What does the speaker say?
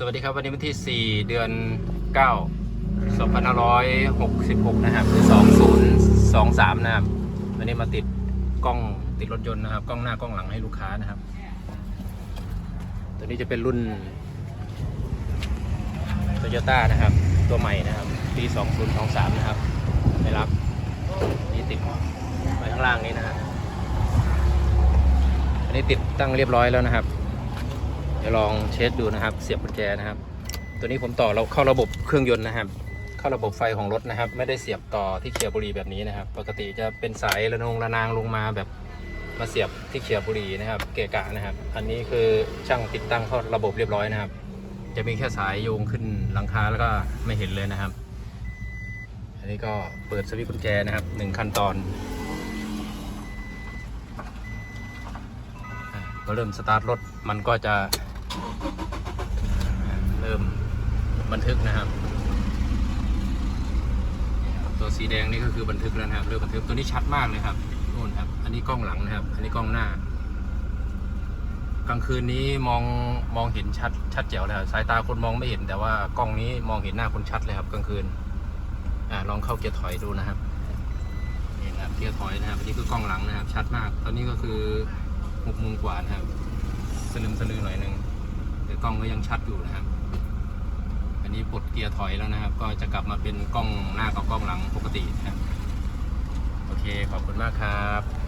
สวัสดีครับวันนี้วันที่ 4 เดือน 9 2566 นะครับคือ2023 นะครับ วันนี้มาติดกล้องติดรถยนต์นะครับ กล้องหน้ากล้องหลังให้ลูกค้านะครับ ตัวนี้จะเป็นรุ่นโตโยต้านะครับ ตัวใหม่นะครับ ปี 2023 นะครับไม่รับนี่ติดไว้ข้างล่างนี้นะครับอันนี้ติดตั้งเรียบร้อยแล้วนะครับ เดี๋ยวลองเช็คดูนะครับ เสียบกุญแจนะครับ ตัวนี้ผมต่อเราเข้าระบบเครื่องยนต์นะครับ เข้าระบบไฟของรถนะครับ ไม่ได้เสียบต่อที่เขียบุรีแบบนี้นะครับ ปกติจะเป็นสายระนงระนางลงมาแบบมาเสียบที่เขียบุรีนะครับ เกะกะนะครับ อันนี้คือช่างติดตั้งเข้าระบบเรียบร้อยนะครับ จะมีแค่สายโยงขึ้นหลังคาแล้วก็ไม่เห็นเลยนะครับ อันนี้ก็เปิดสวิตช์กุญแจนะครับหนึ่งขั้นตอนอ่าก็เริ่มสตาร์ทรถมันก็จะ เริ่มบันทึกนะครับ ตัวสีแดงนี่ก็คือบันทึกแล้วนะครับ เริ่มบันทึกตัวนี้ชัดมากเลยครับนู่นครับ อันนี้กล้องหลังนะครับ อันนี้กล้องหน้า กลางคืนนี้มองมองเห็นชัดชัดแจ๋วเลยครับสายตาคนมองไม่เห็น แต่ว่ากล้องนี้มองเห็นหน้าคนชัดเลยครับ กลางคืนอ่าลองเข้าเกียร์ถอยดูนะครับนี่นะครับเกียร์ถอยนะครับอันนี้คือกล้องหลังนะครับ ชัดมาก ตอนนี้ก็คือหกโมงกว่านะครับสลึมสลือหน่อยหนึง กล้องก็ยังชัดอยู่นะครับ อันนี้ปลดเกียร์ถอยแล้วนะครับ ก็จะกลับมาเป็นกล้องหน้ากับกล้องหลังปกตินะครับ โอเคขอบคุณมากครับ